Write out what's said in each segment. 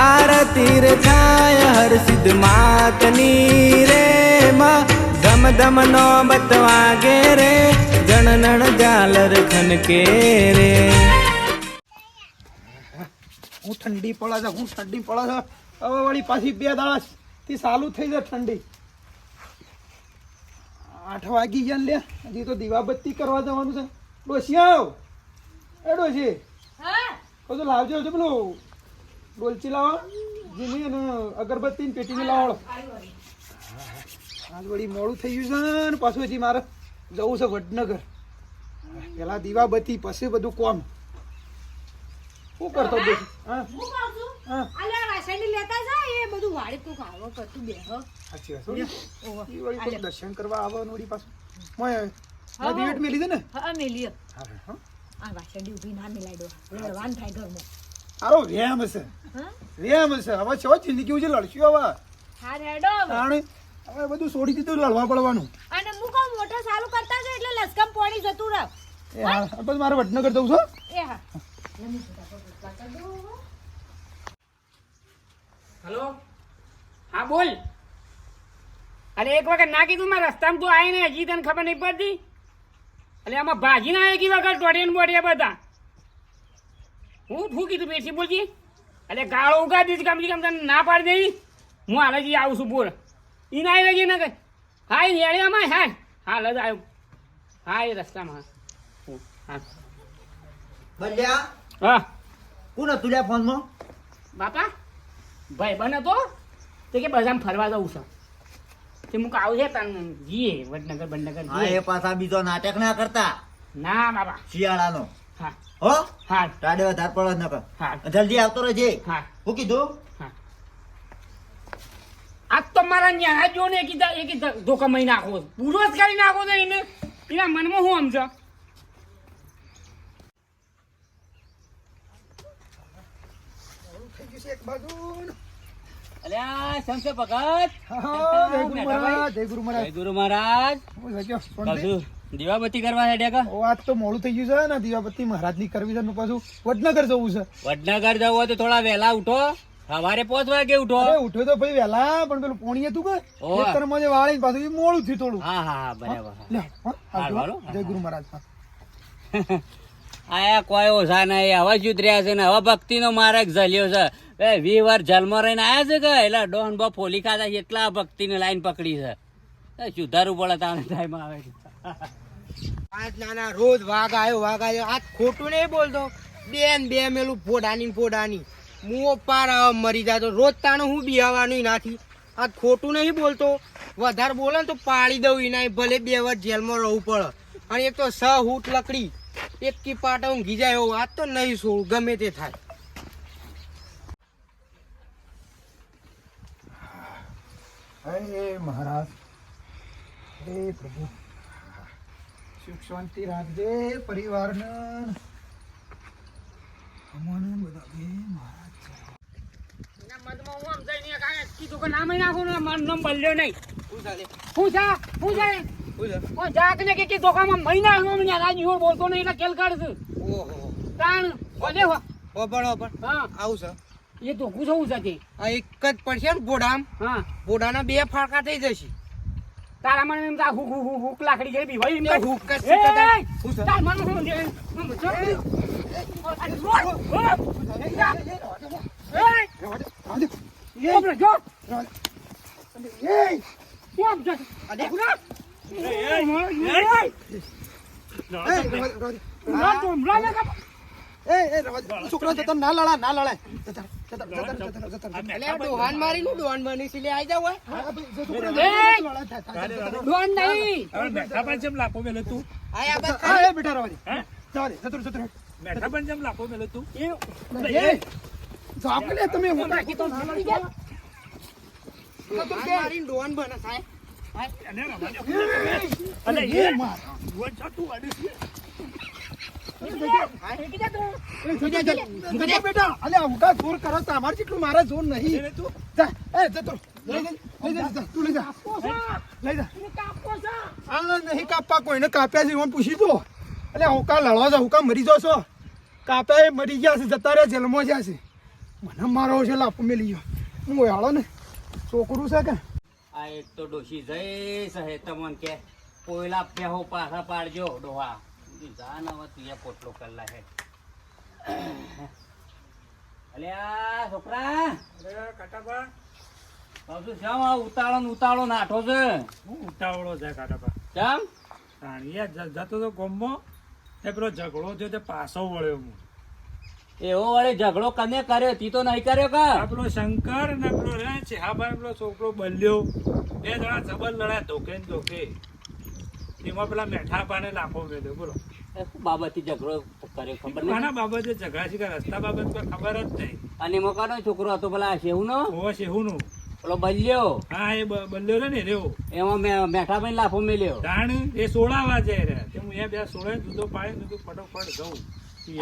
આરતી રે થાય હર સિદ્ધ માતની રે માં. ધમ ધમ નો બતવાગે રે જણનણ ઝાલર ખનકે રે. હું ઠંડી પડે છે હું ઠંડી પડે છે. હવે વળી પાછી બે દાડા થી ચાલુ થઈ જાય ઠંડી. આઠ વાગી ગયા લે હજી તો દીવાબત્તી કરવા જવાનું છે. ડોસી આવ એ ડોસી કશું લાવજો પેલું. ડોલચી લાવો. જીની અને અગરબત્તી ને પેટીને લાવો. આજ વળી મોડું થઈ ગયું છે ને. પાછું હજી મારે જવું છે વડનગર. પેલા દીવાબત્તી પછી બધું કોમ. શું કરતો બધું હો. દર્શન કરવા આવે પાછું. મેલી છે ને? હા. આ મિલાઈ દો થાય ઘરમાં. સારો રેમ હશે. રેમ હશે. હવે છો જિંદગી છે લડશું હવે. હા હેડો હવે. તાણે હવે બધું છોડી દીધું લડવા પડવાનું. અને હું કહું મોટર ચાલુ કરતા છે એટલે લસકમ પોણી જતું રહે. એ હા બસ મારે છે. એ હા. હલો? હા બોલ. અરે એક વખત ના કીધું મારા રસ્તામાં તું આવીને હજી તને ખબર નહીં પડતી? એટલે આમાં ભાજી ના એક વખત દોડીએ ને બોડીએ બધા. હું શું કીધું બેસી બોલજી. અરે ગાળો ઉગા દીધી કામ કામ તને ના પાડી દેવી. હું હાલ જ આવું છું બોલ ઈ ના આવી ના કઈ હા એ નેળિયામાં હા હાલ જ આવ્યો હા એ રસ્તામાં. હા બલ્યા હા. કોણ હતું લ્યા ફોનમાં? બાપા ભાઈ બને તો તે કે બધામાં ફરવા જવું છે. તે મુક આવજે તને જીએ વડનગર બડનગર હા એ પાછા બીજો નાટક ના કરતા? ના બાપા. શિયાળાનો. હા. હો? હા. ટાડે વધારે પડે ન કર હા. જલ્દી આવતો રહેજે હા. હું કીધું? આજ તો મારા ન્યા જો ને કીધા એ કીધા ધોકા મહી નાખો. પૂરો જ કરી નાખો તો એને. એના મનમાં હું સમજો? એક જય ગુરુ મહારાજ. જય ગુરુ મહારાજ. દીવાબત્તી કરવા હેડ્યા કા? ઓ, આજ તો મોડું થઈ ગયું છે ને દીવાબત્તી મહારાજની કરવી છે પાછું. વડનગર જવું છે. વડનગર જવું હોય તો થોડા વહેલા ઉઠો. સવારે પાંચ વાગે ઉઠો. અરે ઉઠ્યો તો ભાઈ વહેલા પણ પેલું પોણી હતું કે? ખેતરમાં જે વાળી પાછું મોડું થયું થોડું. હા હા બરાબર. જય ગુરુ મહારાજ. આયા કોઈ ઓછા નહીં હવે જુદ રહ્યા છે ને હવે ભક્તિ નો માર્ગ ઝલ્યો છે. એ વી વાર જલમાં રહીને આયા છે કે? એટલે ડોન બા ફોલી ખાતા એટલા ભક્તિ ની લાઈન પકડી છે. સુધારવું પડે તાણે ટાઈમ આવે છે. પાંચ નાના રોજ વાઘ આવ્યો વાઘ આવ્યો. આજ ખોટું નહીં બોલતો. બેન, બે મેલું ફોડાની ફોડાની. મુઓ પાર મરી જાય તો. રોજ તાણે હું બિહાવાનું નાથી. આ ખોટું નહીં બોલતો. વધારે બોલે ને તો પાડી દઉં એના ભલે બે વાર જેલમાં રહેવું પડે અને એક તો સ હૂટ લકડી, એક કી પાટા હું જાય એવું. આજ તો નહીં છોડ ગમે તે થાય. હે મહારાજ. હે પ્રભુ. સુખ શાંતિ રાખજે પરિવારને. અમને બધા બે મહારાજ એક જ પડશે ને બોડામ હા. બોડાના બે ફાળકા થઈ જશે. તારા મને એમ તા હુક હુક હુક હુક લાકડી ગઈ ભાઈ એમ. હુક જ એ, છે તો તાર. છે? મને શું છે? હું બચો. અરે, રોડ. એ, ઓપરે, જો. એ ઓપ, જો. અરે. ઉરા. એ, એ, એ. દે, દે. ઉરા તો, ઉરા ને. એ એ છોકરા જતા ના લડા ના લડાય. એટલે ડોહાન મારી નું ડોહાન બની છે આઈ જાવ હોય હા, ભાઈ, જો છોકરા એ! લડાય થાય, થાય, થાય, થાય. આય આ બસ હા, એ બેઠા રવા દે. જવા દે, જતું રહો, જતું રહો. એ, એ, જાપ લે તમે હું બાકી તો જીતી ગયા. ડોહાન મારી ડોહાન બને સાહેબ અરે એ માર ફેંકી તું. એ, જતા, જતા. જતા બેટા અલે ઉકા જોર કરો તો અમારે મારે જોર નહીં જા એ જતો રહો. લઈ જા, જા, જા, તું લઈ જા લઈ જા. આ નહીં કાપવા કોઈને કાપ્યા છે એમાં પૂછી દો એટલે હુકા લડવા છો હુકા મરી જાવ છો કાપ્યા મરી ગયા છે જતા રહ્યા જેલમાં જ્યાં છે મને મારો છે લાપો મેલી ગયો હું હાલો ને છોકરું છે કે આ એક તો ડોશી જઈ સહે તમને કે પોયલા પેહો પાછા પાડજો ડોહા તું પોટલો કર હે અલ્યા છોકરા. કાટાબા. કહું છું શ્યામ આ ઉતાળો ને ઉતાળો નાઠો છે. હું ઉતાવળો છે કાટાબા. કેમ તાણીએ જતો તો ગોમો એ પેલો ઝઘડો થયો તે પાછો વળ્યો હું. એવો વળી ઝઘડો કને કર્યો? તી તો નહીં કર્યો કા? આપણો શંકર ને આપણો રે છે હા ભાઈ પેલો છોકરો બલ્યો. બે જણા જબર લડાય ધોકે ને ધોકે. એમાં પેલા મેઠા પાને લાફો મેળ્યો બોલો. બાબતથી ઝઘડો કર્યો ખબર નહીં? બાબતે ઝઘડા છે રસ્તા બાબત કોઈ ખબર જ નહીં. અને એમાં છોકરો હતો પેલા શેહુ નો હો શેહુ નો પેલો બલ્યો? હા એ બલ્યો રે ને રેવો એમાં મેં મેઠા ભાઈ લાફો મેલ્યો. તાણ એ સોળાવા જાય રે. તે હું એ બે સોળે દૂધો પાડે દીધું ફટોફટ જઉં.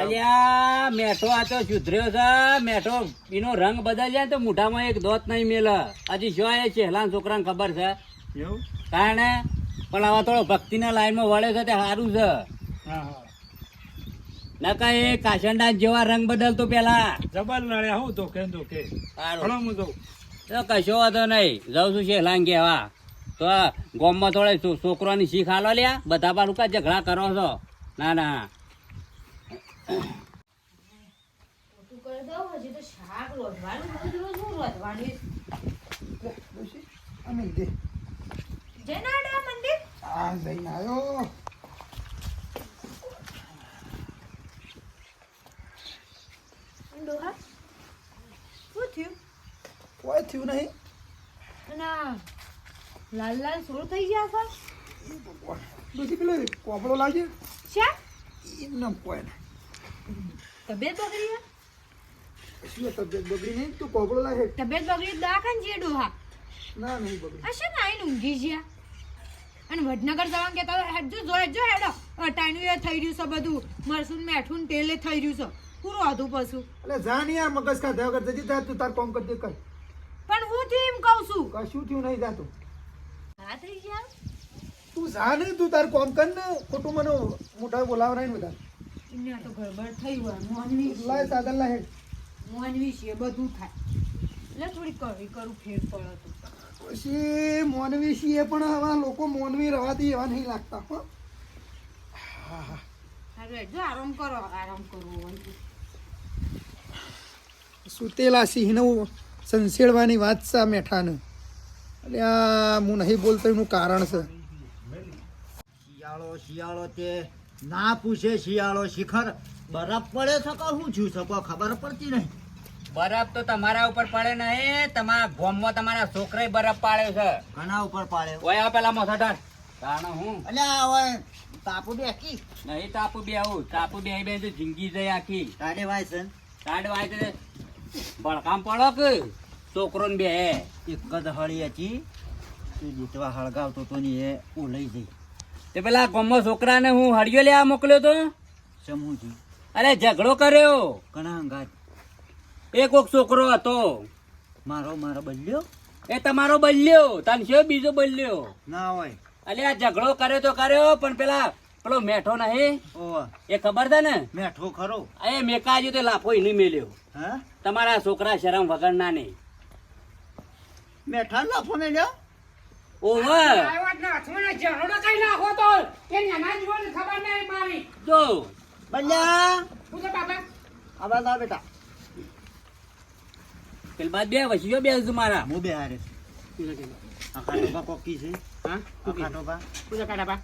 અલ્યા મેઠો આ તો સુધર્યો છે. મેઠો એનો રંગ બદલ્યા તો મોઢામાં એક દોત નહીં મેલે. હજી જો એ છેલ્લા છોકરાને ખબર છે? કારણે પણ આવા થોડો ભક્તિના લાઈનમાં વળે છે તે સારું છે. નકા એ કાશંડા જેવા રંગ બદલતો પેલા. જબર લડે હું તો કે ધોકે કે. ઘણો હું તો તો કશો વાંધો નહીં. જાઉં છું શેલાંગ કહેવા તો ગોમમાં થોડે છોકરાની શીખ હાલો લ્યા. બધા પાછું કા ઝઘડા કરો છો. ના ના. તું તો મંદિર. આ જઈને આવ્યો ડોહા શું થયું કોઈ થયું નહીં અને આ લાલ લાલ સોળ થઈ ગયા છે? બધી પેલો કોપડો લાગે? છે એમને કોઈ તબિયત બગડી છે? શું તબિયત બગડી નહીં? તું કોપડો લાગે? તબિયત બગડી દવાખાને જઈએ ડોહા ના નહીં બગડી. આ છે ને આઈને ઊંઘી ગયા? અને વડનગર જવાનું કહેતા તો હેડજો જો હેડજો હેડો. અટાણું એ થઈ રહ્યું છે બધું. મરસું મેઠું તેલે થઈ રહ્યું છે. પૂરું હતું પશુ એટલે જા નહીં આ મગજ થયા વગર જજી તું તાર કોમ કરતી કર. પણ હું થયું એમ કહું છું? કશું થયું નહીં જાતું હા થઈ ગયા? તું જા નહીં તું તાર કોમ કર ને ખોટું મને મોટા બોલાવરાય ને બધા. ઇન્યા તો ગડબડ થઈ હોય મોનવી લાય સાદર લાય હેડ મોનવી છે બધું થાય. એટલે થોડી કરી કરું ફેર પડે તો. પછી મોનવી છીએ પણ હવે લોકો મોનવી રવાથી એવા નહીં લાગતા હો. સારું હેડજો આરામ કરો આરામ કરો હોય તો. સુતેલા સિંહનો સંસેડવાની વાત આ મેઠાને. એટલે આ હું નહીં બોલતો એનું કારણ છે. શિયાળો શિયાળો તે ના પૂછે શિયાળો શિખર. બરફ પડે શકો હું શું છું શકો ખબર પડતી નહીં. બરફ તો તમારા ઉપર પડે નહીં તમારા ગોમમાં તમારા છોકરાએ બરફ પાડે છે. ઘણા ઉપર પાડે. ઓય આ પેલા મોસાઢાર તાણે હું? અલ્યા હવે તાપુ બેકી નહીં તાપુ બે આવું. તાપુ બે બે જિંદગી જઈ આખી. તાડે વાય છે. તાડે વાય છે ભડકામ બળકામ પડો કે? છોકરો ને બે એક જ હળી હતી. તે જીતવા હળગાવતો તો ને એ હું લઈ જઈ તે પેલા ગમો છોકરાને હું હળિયો લેવા મોકલ્યો તો? સમૂહજી અરે ઝઘડો કર્યો. ઘણા અંગાત. એ કોક છોકરો હતો. મારો મારો બદલ્યો? એ તમારો બલ્યો તને છે બીજો બલ્યો ના હોય. અલે આ ઝઘડો કર્યો તો કર્યો પણ પેલા પેલો મેઠો નહીં? એ ખબર છે ને? મેઠો ખરો. એ મેકાજી તો લાફો નહીં મેલ્યો. હા? તમારા છોકરા શરમ વગર ના નહીં. મેઠા લાફો મેલ્યો ઝઘડો કઈ નાખો તો કે નાના જીવન ખબર નહીં મારી. જો. બલ્યા. શું છે બાપા? આવા લા બેટા. પેલ બાદ બે વસીઓ બે છે મારા. હું બે હારે કોકી છે. હા? આ ખાટોબા શું કાઢા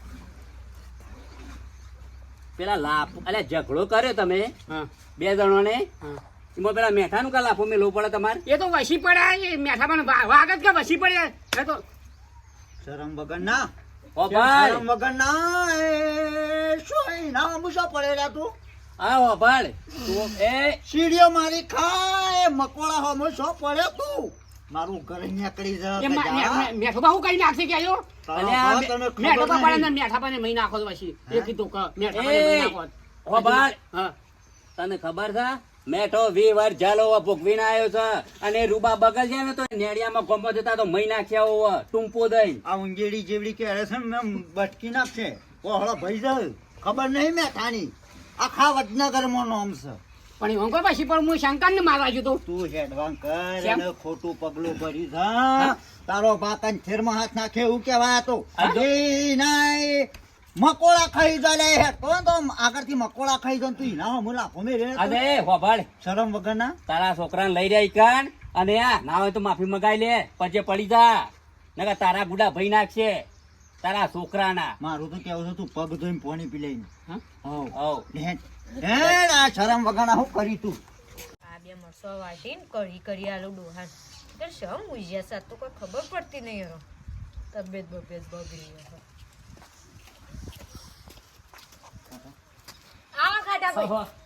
પેલા લાફ અલ્યા ઝઘડો કર્યો તમે? હા. બે જણો ને હા. એમાં પેલા મેઠાનું કા લાફો મેલવો પડે તમારે? એ તો વસી પડ્યા એ મેઠા પણ વા- કે વસી પડ્યા? એ તો શરમ વગર ના. ઓ ભાઈ. શરમ વગર ના એ શું ના મુસા પડેલા તું? આ ઓ ભાઈ. તું એ સીડીઓ મારી ખાય મકોડા હોમો સો પડ્યો તું? મારું ઘર અહીંયા કરી મા- મે- મે- મેઠો બહુ કઈ નાખશે કે આયો? મેઠો પડે ને મેઠા પાને મહી નાખો વસી એ કીધું કે મેઠા પાને મહી નાખો. ઓ ભાઈ. તને ખબર છે? મેઠો વી વાર જાલો ભોગવીને આવ્યો છે. અને રૂબા બગલ છે તો નેડિયામાં ગમો જતા તો મહી નાખ્યા હોવ. ટૂંપો દઈ આ ઊંઘેડી જેવડી કે છે ને મેં બટકી નાખશે. ઓહળો ભાઈ જાય ખબર નહીં મેં ખાની આખા વડનગરમાં નોમ છે. પણ એ વંકો પછી પણ હું શંકર ને મારવા જતો તું? હેડવાન કર અને ખોટું પગલું ભર્યું છે તારો બાપા થેરમાં હાથ નાખે એવું કેવાય તો. અજય નાય. મકોડા ખાઈ જાય લે હેડ તો તો આગળથી મકોડા ખાઈ જાય તું ઈના હમું લાફો મેરે અરે હોભાળ. શરમ વગરના? તારા છોકરાને લઈ રહ્યા કાન અને આ ના હોય તો માફી મગાઈ લે. પછી પડી જા. નકર તારા ગુડા ભાઈ નાખશે. તારા છોકરાના. મારું તો કેવું છે તું પગ ધોઈને પાણી પી લઈને. હા? હેડ. હેડ આ શરમ વગરના હું કરી તું? આ બે મરસો વાટીને કરી કરી આલો ડોહાન તો શમ ઉજ્યા સાત તો કોઈ ખબર પડતી નહીં હરો તબિયત બબિયત બગડી આવા ખાટા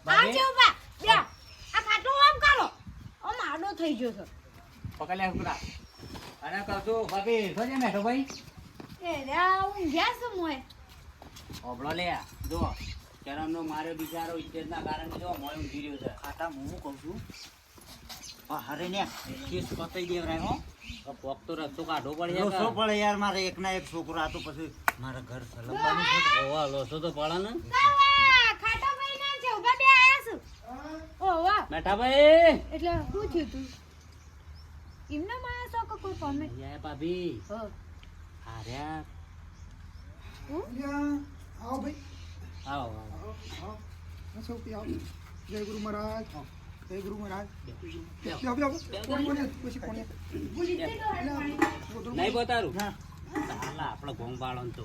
ભાઈ આ છે ઊભા બે આ ખાટો આમ કરો. આમ આડો થઈ ગયો છે. પકડ લે છોકરા અને કહું ભાભી જોજે મેઠો ભાઈ. એ રા ઊંઘ્યા છે મોય હોભળો લે જો ચરમનો મારે બિચારો ઇજ્જતના કારણે જો મોય ઊંઘી રહ્યો છે. ખાટા હું કહું છું? આ હરે ને કેસ પતાઈ દેવરાય હો. તો પોક તો રસ્તો કાઢો પડે લોસો પડે યાર મારે એક ના એક છોકરો આ તો પછી મારા ઘર સલમવાનું છે તો. ઓવા લોસો તો પડે ને કાવા ખાટા ભાઈ ના છે ઊભા બે આયા છે ઓ ભાઈ એટલે શું થયું તું? એમના માયા છો કે કોઈ તમે યા ભાભી. હ. હાર્યા. આવો ભાઈ. આવો આવો. આવો આવો. હા, સૌથી આવો. જય ગુરુ મહારાજ. જય ગુરુ મહારાજ. બેહો, બેહો. કોણ કોણ છે? કોણ છે? નહીં બતારું. ચાલા આપણે ઘઉં બાળો તો.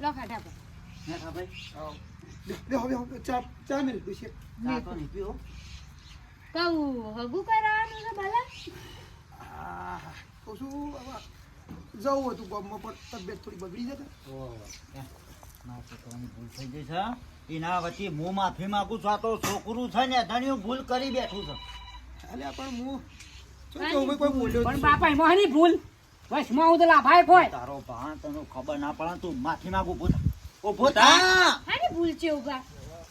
લો ખાટા ભાઈ હે ખાભાઈ? આવો. બેહો, બેહો, બેહો. ચા ચા મેલ ડોશી. ચા તો નહીં પીવો? કહું હગું કરાવવાનું છે ભલા? કહું છું, જવું હતું ગામમાં પણ તબિયત થોડી બગડી ભૂલ થઈ ગઈ છે. એના વચ્ચે હું માફી માંગુ છું આ તો છોકરું છે ને ધણિયું ભૂલ કરી બેઠું છે. અલ્યા પણ હું શું કહું ભાઈ, કોઈ બોલ્યો પણ. બાપા એમાં હની ભૂલ? વચમાં હું તો લાભાય તારો ભાણ તને ખબર ના પડે તું માફી માંગુ ઊભો ઓ થા. હાની ભૂલ છે ઊભા.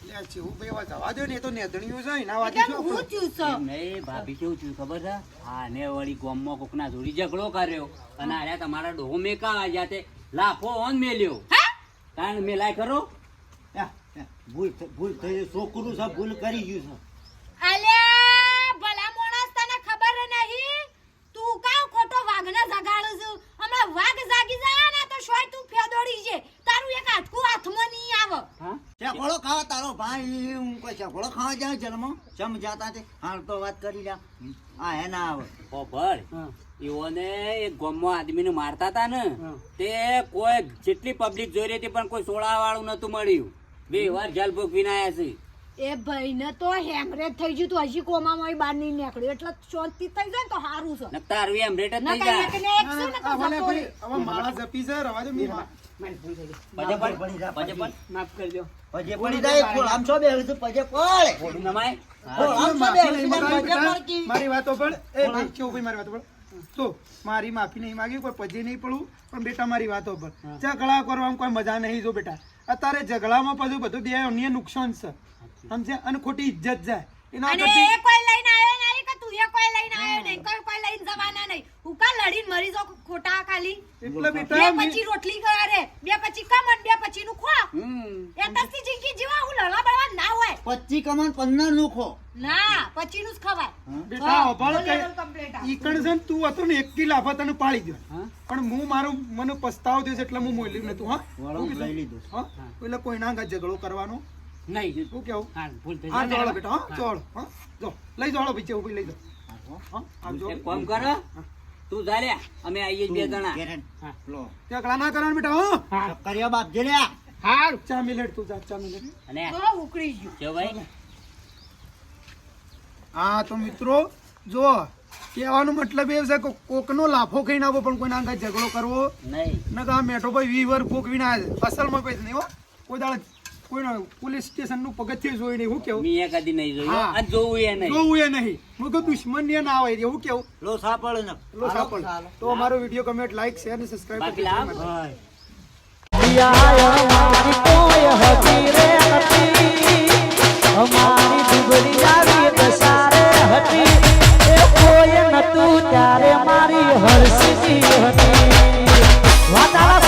અલ્યા, જેવું ભાઈ જવા દો ને તો નેદણીઓ છે એના વાતે શું હું આપણે? થયું છે? એમ નહીં ભાભી કેવું થયું ખબર છે? હા ને વળી ગોમમાં કોકના જોડી ઝઘડો કર્યો. અને આર્યા તમારા ડોહો મેકા આવ્યા તે લાફો ઓન મેલ્યો. કારણ મેલાય ખરો? યા, યા, ભૂલ ભૂલ થઈ છોકરું છે ભૂલ કરી ગયું છે. અલ્યા ભલા માણસ તને ખબર નહીં? તું કાવ ખોટો વાઘને જગાડું છું? હમણાં વાઘ જાગી જાય ને તો શોય તું ફેદોડી છે. તારું એક હાથકું હાથમાં નહીં આવે ચકડો ખાવા તારો ભાઈ. હું કોઈ ચકડો ખાવા જાય જન્મ? ચમ જાતા તે? હાલ તો વાત કરી જા આ હે ના આવે ખબર એઓને એક ગોમમાં આદમીને મારતા હતા ને તે કોઈ જેટલી પબ્લિક જોઈ રહી હતી પણ કોઈ સોળા વાળું નતું મળ્યું. બે વાર જલ ભોગવીને આયા છે. એ ભાઈને તો હેમરેજ થઈ ગયું તું. હજી કોમામાં બહાર નહીં નીકળ્યું. એટલે શાંતિ થઈ જાય તો સારું છે. તારું અરવી એમ રેટ જ ના થઈ જાય. હવે માળા જપી છે રવા દો મેં મા- મારી ભૂલ થઈ ગઈ. પજે પડી જા, પજે પડી. પડ માફ કરજો. પજે પડી જાય ખોલ આમ છો બેહું છું પજે પડ ખોડું નમાય આમ છો બે કી. મારી વાતો પણ. એ ભાઈ કેવું ભાઈ મારી વાતો પણ? તો મારી માફી નહીં માંગી કોઈ પજે નહીં પડવું પણ બેટા મારી વાતો પર. ઝઘડા કરવામાં કોઈ મજા નહીં જો બેટા. અત્યારે ઝઘડામાં પછી બધું બે અન્ય નુકસાન છે. સમજ્યા? અને ખોટી ઇજ્જત જાય. એના અને કરતી એ કોઈ લઈને આવ્યો નહીં કે તું એ કોઈ લઈને આવ્યો નહીં કોઈ કોઈ લઈને જવાના નહીં. હું કા લડીને મરી જાઉં ખોટા ખાલી? એટલે બેટા બે પછી રોટલી કરે બે પછી કમન બે પછી નું ખો એ તસી જિંદગી જીવા હું લડવા બળવા ના હોય. પચ્ચી કમન પંદરનું ખો. ના પછી નું જ ખવાય. બેટા હા, કે ઈકણ complete આ. ઈ કણ છે તું હતો ને એક લાફા તને પાડી ગયો પણ હું મારું મને પસ્તાવ થયો છે એટલે હું મોલ્યું નતું હા? કીધું? લઈ લીધું હા? એટલે કોઈના આગળ ઝઘડો કરવાનો નહીં. શું કેવું? હા ભૂલ થઈ હા જોડો બેટા હા. જોડો હા. જો લઈ જાઓ ભાઈ જેવું લઈ જાઓ હા આવજો એક કામ કર. તું જા અમે આવીએ બે જણા. હા. લો. ઝઘડા ના કરવાનું બેટા હા. હા. કર્યો બાપ જે લ્યા. હારું. ચા મિલેટ તું જા ચા મિલેટ. અને તો ઉકળી ગયું. જો ભાઈ. હા તો મિત્રો જો કહેવાનો મતલબ એ છે કે કોકનો લાફો ખાઈને આવો પણ કોઈના આગળ ઝઘડો કરવો. નહીં. ન કા મેઠો ભાઈ વી વર ભોગવીને આવ્યા છે. અસલમાં પૈસા નહીં હો. કોઈ દાડે કોઈ પોલીસ સ્ટેશનનું પગથિયું જોયું નહીં હું કેવું? મેં કદી નહીં જોયું આ જોવું એ નહીં. જોવું એ નહીં. હું તો દુશ્મન ને ના હોય એવું કેવું? લો સાપળ ને. લો સાપળ તો અમારો વિડિયો કમેન્ટ લાઈક શેર અને સબસ્ક્રાઇબ કરી દેજો અમારી દુબળી આવી બસારે હતી એ કોઈ નતું ત્યારે મારી હરસી હતી વાતાવરણ